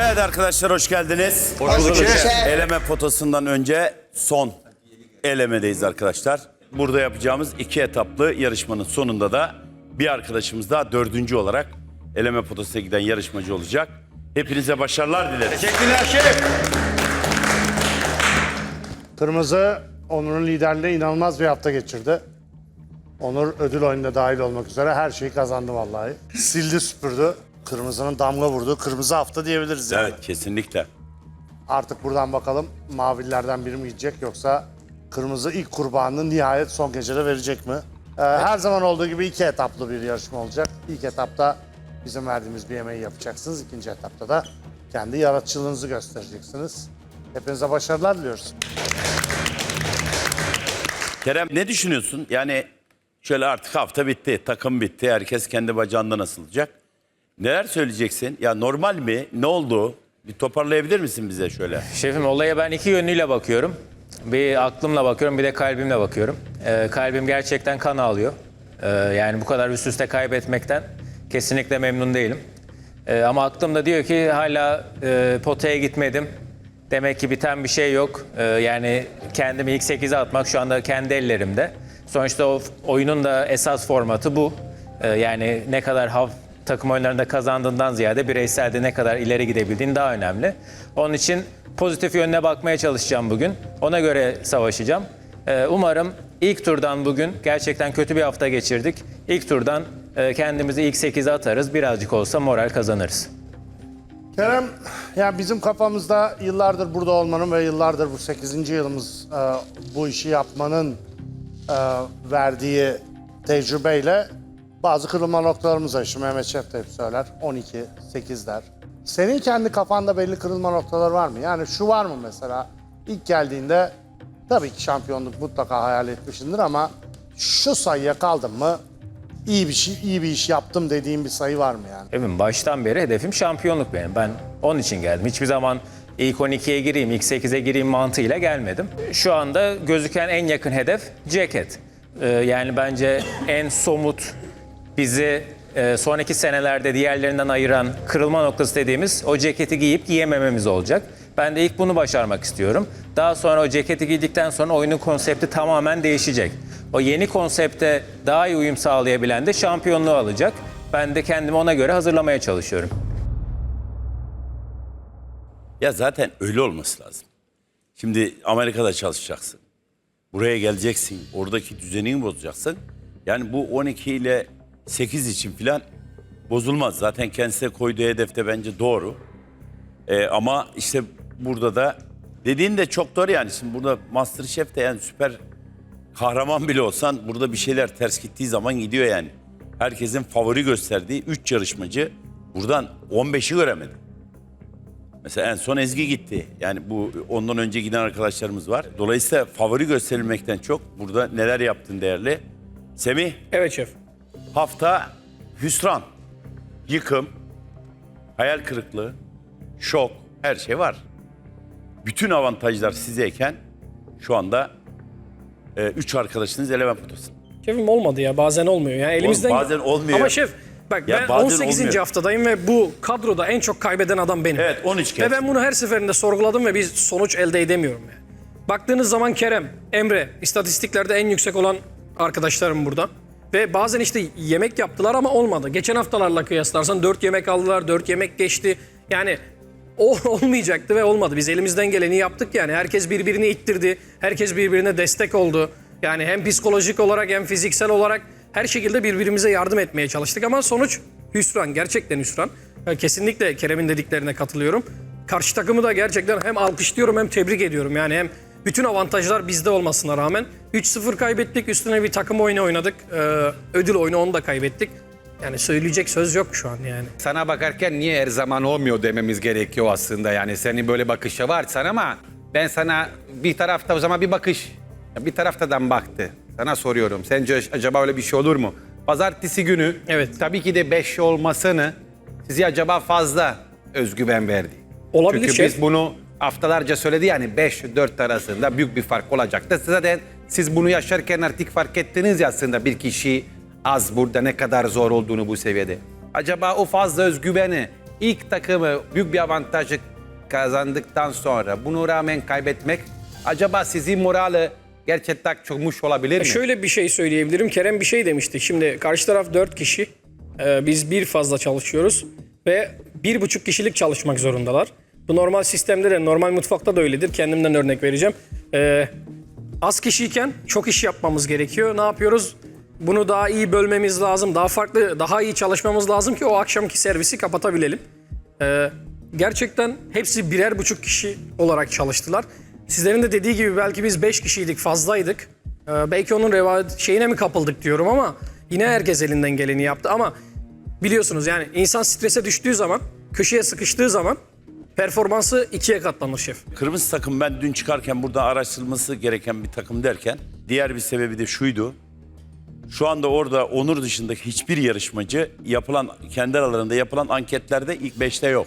Evet arkadaşlar hoş geldiniz. Hoş bulduk. Eleme potasından önce son elemedeyiz arkadaşlar. Burada yapacağımız iki etaplı yarışmanın sonunda da bir arkadaşımız daha dördüncü olarak eleme potasına giden yarışmacı olacak. Hepinize başarılar dileriz. Teşekkürler şef. Kırmızı Onur'un liderliğinde inanılmaz bir hafta geçirdi. Onur ödül oyununda dahil olmak üzere her şeyi kazandı vallahi. Sildi süpürdü. Kırmızının damga vurduğu kırmızı hafta diyebiliriz yani. Evet kesinlikle. Artık buradan bakalım mavilerden biri mi gidecek yoksa kırmızı ilk kurbanını nihayet son gecede verecek mi? Ee, her zaman olduğu gibi iki etaplı bir yarışma olacak. İlk etapta bizim verdiğimiz bir yemeği yapacaksınız. İkinci etapta da kendi yaratıcılığınızı göstereceksiniz. Hepinize başarılar diliyoruz. Kerem ne düşünüyorsun? Yani şöyle artık hafta bitti, takım bitti. Herkes kendi bacağından asılacak. Neler söyleyeceksin? Ya normal mi? Ne oldu? Bir toparlayabilir misin bize şöyle? Şefim olaya ben iki yönüyle bakıyorum. Bir aklımla bakıyorum bir de kalbimle bakıyorum. Ee, kalbim gerçekten kan ağlıyor. Ee, yani bu kadar üst üste kaybetmekten kesinlikle memnun değilim. Ee, ama aklım da diyor ki hala e, potaya gitmedim. Demek ki biten bir şey yok. Ee, yani kendimi ilk 8'e atmak şu anda kendi ellerimde. Sonuçta o oyunun da esas formatı bu. Ee, yani ne kadar hav takım oyunlarında kazandığından ziyade bireyselde ne kadar ileri gidebildiğin daha önemli. Onun için pozitif yönüne bakmaya çalışacağım bugün. Ona göre savaşacağım. Ee, umarım ilk turdan bugün gerçekten kötü bir hafta geçirdik. İlk turdan e, kendimizi ilk 8'e atarız. Birazcık olsa moral kazanırız. Kerem, ya bizim kafamızda yıllardır burada olmanın ve yıllardır bu 8. yılımız e, bu işi yapmanın e, verdiği tecrübeyle bazı kırılma noktalarımız var. Şimdi Mehmet Şef de hep söyler. 12, 8 der. Senin kendi kafanda belli kırılma noktaları var mı? Yani şu var mı mesela? İlk geldiğinde tabii ki şampiyonluk mutlaka hayal etmişsindir ama şu sayıya kaldım mı iyi bir şey, iyi bir iş yaptım dediğim bir sayı var mı yani? Evim baştan beri hedefim şampiyonluk benim. Ben onun için geldim. Hiçbir zaman ilk 12'ye gireyim, ilk 8'e gireyim mantığıyla gelmedim. Şu anda gözüken en yakın hedef ceket. Ee, yani bence en somut bizi e, sonraki senelerde diğerlerinden ayıran kırılma noktası dediğimiz o ceketi giyip giyemememiz olacak. Ben de ilk bunu başarmak istiyorum. Daha sonra o ceketi giydikten sonra oyunun konsepti tamamen değişecek. O yeni konsepte daha iyi uyum sağlayabilen de şampiyonluğu alacak. Ben de kendimi ona göre hazırlamaya çalışıyorum. Ya zaten öyle olması lazım. Şimdi Amerika'da çalışacaksın. Buraya geleceksin. Oradaki düzenini bozacaksın. Yani bu 12 ile 8 için filan bozulmaz. Zaten kendisine koyduğu hedefte bence doğru. Ee, ama işte burada da dediğin de çok doğru yani. Şimdi burada Masterchef de yani süper kahraman bile olsan burada bir şeyler ters gittiği zaman gidiyor yani. Herkesin favori gösterdiği 3 yarışmacı buradan 15'i göremedi. Mesela en son Ezgi gitti. Yani bu ondan önce giden arkadaşlarımız var. Dolayısıyla favori gösterilmekten çok burada neler yaptın değerli. Semih Evet şef. Hafta hüsran, yıkım, hayal kırıklığı, şok her şey var. Bütün avantajlar sizeyken şu anda e, üç arkadaşınız eleme potasında. Şefim olmadı ya bazen olmuyor. Yani elimizden bazen olmuyor. Ama şef bak Ya ben bazen 18. olmuyor. haftadayım ve bu kadroda en çok kaybeden adam benim. Evet 13 kez. Ve ben bunu her seferinde sorguladım ve bir sonuç elde edemiyorum yani. Baktığınız zaman Kerem, Emre istatistiklerde en yüksek olan arkadaşlarım burada. Ve bazen işte yemek yaptılar ama olmadı. Geçen haftalarla kıyaslarsan 4 yemek aldılar, 4 yemek geçti. Yani o olmayacaktı ve olmadı. Biz elimizden geleni yaptık yani. Herkes birbirini ittirdi. Herkes birbirine destek oldu. Yani hem psikolojik olarak hem fiziksel olarak her şekilde birbirimize yardım etmeye çalıştık ama sonuç hüsran. Gerçekten hüsran. Ben kesinlikle Kerem'in dediklerine katılıyorum. Karşı takımı da gerçekten hem alkışlıyorum hem tebrik ediyorum. Yani hem bütün avantajlar bizde olmasına rağmen 3-0 kaybettik. Üstüne bir takım oyunu oynadık. Ee, ödül oyunu onu da kaybettik. Yani söyleyecek söz yok şu an yani. Sana bakarken niye her zaman olmuyor dememiz gerekiyor aslında. Yani senin böyle bakışı var sana ama ben sana bir tarafta o zaman bir bakış, bir taraftadan baktı. Sana soruyorum. Sence acaba öyle bir şey olur mu? Pazartesi günü Evet. tabii ki de 5 olmasını size acaba fazla özgüven verdi. Olabilir Çünkü şef. biz bunu haftalarca söyledi yani 5-4 arasında büyük bir fark olacaktı. Zaten siz bunu yaşarken artık fark ettiniz ya aslında bir kişi az burada ne kadar zor olduğunu bu seviyede. Acaba o fazla özgüveni ilk takımı büyük bir avantajı kazandıktan sonra bunu rağmen kaybetmek acaba sizin morali gerçekten çökmüş olabilir mi? Şöyle bir şey söyleyebilirim. Kerem bir şey demişti. Şimdi karşı taraf 4 kişi. Ee, biz bir fazla çalışıyoruz. Ve bir buçuk kişilik çalışmak zorundalar. Bu normal sistemde de, normal mutfakta da öyledir. Kendimden örnek vereceğim. Ee, az kişiyken çok iş yapmamız gerekiyor. Ne yapıyoruz? Bunu daha iyi bölmemiz lazım. Daha farklı, daha iyi çalışmamız lazım ki o akşamki servisi kapatabilelim. Ee, gerçekten hepsi birer buçuk kişi olarak çalıştılar. Sizlerin de dediği gibi belki biz beş kişiydik, fazlaydık. Ee, belki onun reva şeyine mi kapıldık diyorum ama yine herkes elinden geleni yaptı ama biliyorsunuz yani insan strese düştüğü zaman, köşeye sıkıştığı zaman performansı ikiye katlanır şef. Kırmızı takım ben dün çıkarken burada araştırılması gereken bir takım derken diğer bir sebebi de şuydu. Şu anda orada Onur dışındaki hiçbir yarışmacı yapılan kendi aralarında yapılan anketlerde ilk 5'te yok.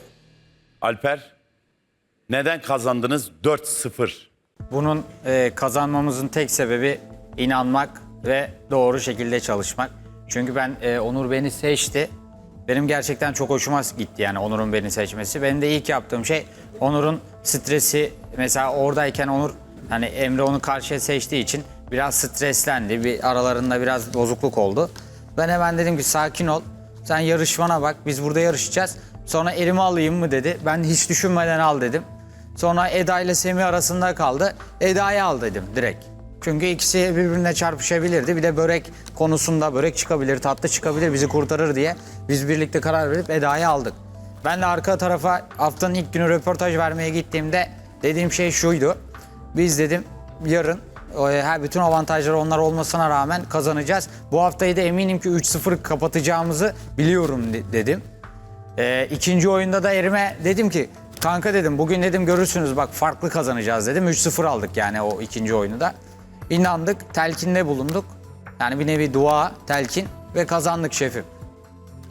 Alper neden kazandınız 4-0? Bunun e, kazanmamızın tek sebebi inanmak ve doğru şekilde çalışmak. Çünkü ben e, Onur beni seçti. Benim gerçekten çok hoşuma gitti yani Onur'un beni seçmesi. Benim de ilk yaptığım şey Onur'un stresi mesela oradayken Onur hani Emre onu karşıya seçtiği için biraz streslendi. Bir aralarında biraz bozukluk oldu. Ben hemen dedim ki sakin ol. Sen yarışmana bak. Biz burada yarışacağız. Sonra elimi alayım mı dedi. Ben hiç düşünmeden al dedim. Sonra Eda ile Semih arasında kaldı. Eda'yı al dedim direkt. Çünkü ikisi birbirine çarpışabilirdi. Bir de börek konusunda börek çıkabilir, tatlı çıkabilir, bizi kurtarır diye biz birlikte karar verip Eda'yı aldık. Ben de arka tarafa haftanın ilk günü röportaj vermeye gittiğimde dediğim şey şuydu. Biz dedim yarın e, her bütün avantajları onlar olmasına rağmen kazanacağız. Bu haftayı da eminim ki 3-0 kapatacağımızı biliyorum de- dedim. Ee, ikinci oyunda da Erim'e dedim ki kanka dedim bugün dedim görürsünüz bak farklı kazanacağız dedim. 3-0 aldık yani o ikinci oyunu da. İnandık, telkinde bulunduk. Yani bir nevi dua, telkin ve kazandık şefim.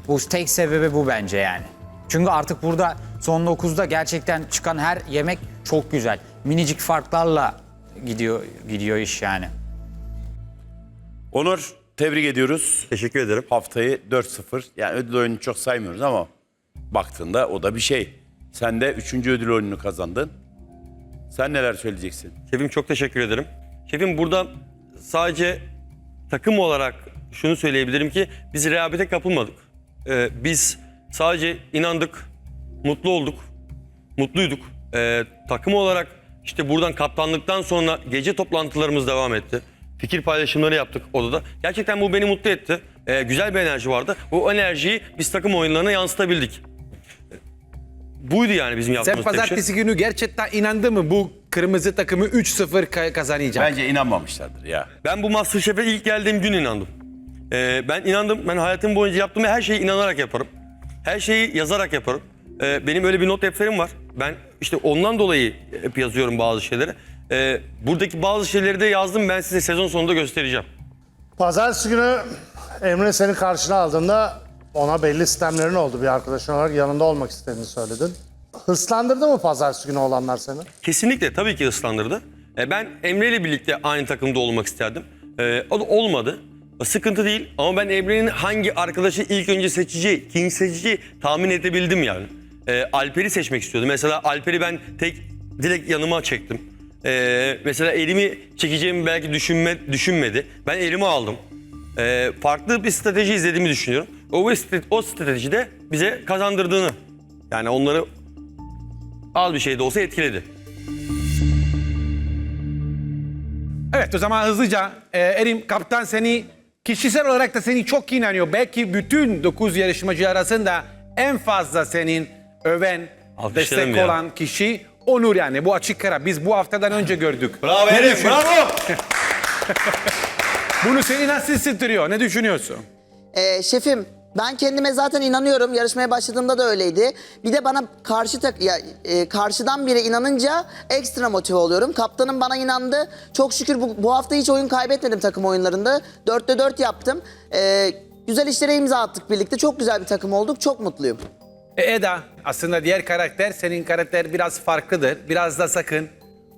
Bu tek sebebi bu bence yani. Çünkü artık burada son 9'da gerçekten çıkan her yemek çok güzel. Minicik farklarla gidiyor gidiyor iş yani. Onur tebrik ediyoruz. Teşekkür ederim. Haftayı 4-0 yani ödül oyunu çok saymıyoruz ama baktığında o da bir şey. Sen de 3. ödül oyununu kazandın. Sen neler söyleyeceksin? Şefim çok teşekkür ederim. Şefim burada sadece takım olarak şunu söyleyebilirim ki biz rehavete kapılmadık. Ee, biz sadece inandık, mutlu olduk, mutluyduk. Ee, takım olarak işte buradan kaptanlıktan sonra gece toplantılarımız devam etti. Fikir paylaşımları yaptık odada. Gerçekten bu beni mutlu etti. Ee, güzel bir enerji vardı. Bu enerjiyi biz takım oyunlarına yansıtabildik. Buydu yani bizim Sen yaptığımız tek şey. pazartesi günü gerçekten inandı mı bu kırmızı takımı 3-0 ka- kazanacak? Bence inanmamışlardır ya. Ben bu Masterchef'e ilk geldiğim gün inandım. Ee, ben inandım. Ben hayatım boyunca yaptığım her şeyi inanarak yaparım. Her şeyi yazarak yaparım. Ee, benim öyle bir not defterim var. Ben işte ondan dolayı hep yazıyorum bazı şeyleri. Ee, buradaki bazı şeyleri de yazdım. Ben size sezon sonunda göstereceğim. Pazartesi günü Emre seni karşına aldığında ona belli sistemlerin oldu bir arkadaşın olarak yanında olmak istediğini söyledin. Hırslandırdı mı pazartesi günü olanlar seni? Kesinlikle tabii ki ıslandırdı. Ee, ben Emre ile birlikte aynı takımda olmak isterdim. Ee, o da olmadı. Sıkıntı değil ama ben Emre'nin hangi arkadaşı ilk önce seçeceği, kim seçeceği tahmin edebildim yani. Alper'i seçmek istiyordum. Mesela Alper'i ben tek direkt yanıma çektim. Mesela elimi çekeceğimi belki düşünme, düşünmedi. Ben elimi aldım. Farklı bir strateji izlediğimi düşünüyorum. O, o strateji de bize kazandırdığını yani onları az bir şey de olsa etkiledi. Evet o zaman hızlıca e, Erim kaptan seni kişisel olarak da seni çok inanıyor. Belki bütün 9 yarışmacı arasında en fazla senin öven, Alkışlayalım destek ya. olan kişi Onur yani. Bu açık kara. Biz bu haftadan önce gördük. Bravo Ne Erim, düşün- bravo! Bunu seni nasıl hissettiriyor? Ne düşünüyorsun? Ee, şefim ben kendime zaten inanıyorum. Yarışmaya başladığımda da öyleydi. Bir de bana karşı tak ya e, karşıdan biri inanınca ekstra motive oluyorum. Kaptanım bana inandı. Çok şükür bu, bu hafta hiç oyun kaybetmedim takım oyunlarında. Dörtte dört yaptım. Ee, güzel işlere imza attık birlikte. Çok güzel bir takım olduk. Çok mutluyum. E, Eda aslında diğer karakter senin karakter biraz farklıdır. Biraz da sakın.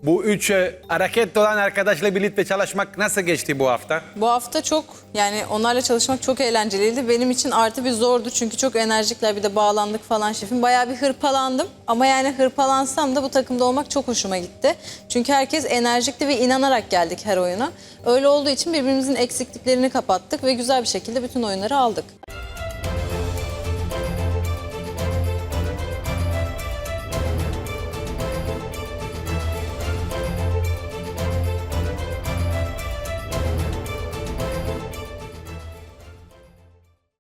Bu üç hareket olan arkadaşla birlikte çalışmak nasıl geçti bu hafta? Bu hafta çok yani onlarla çalışmak çok eğlenceliydi. Benim için artı bir zordu çünkü çok enerjikler bir de bağlandık falan şefim. Bayağı bir hırpalandım ama yani hırpalansam da bu takımda olmak çok hoşuma gitti. Çünkü herkes enerjikti ve inanarak geldik her oyuna. Öyle olduğu için birbirimizin eksikliklerini kapattık ve güzel bir şekilde bütün oyunları aldık.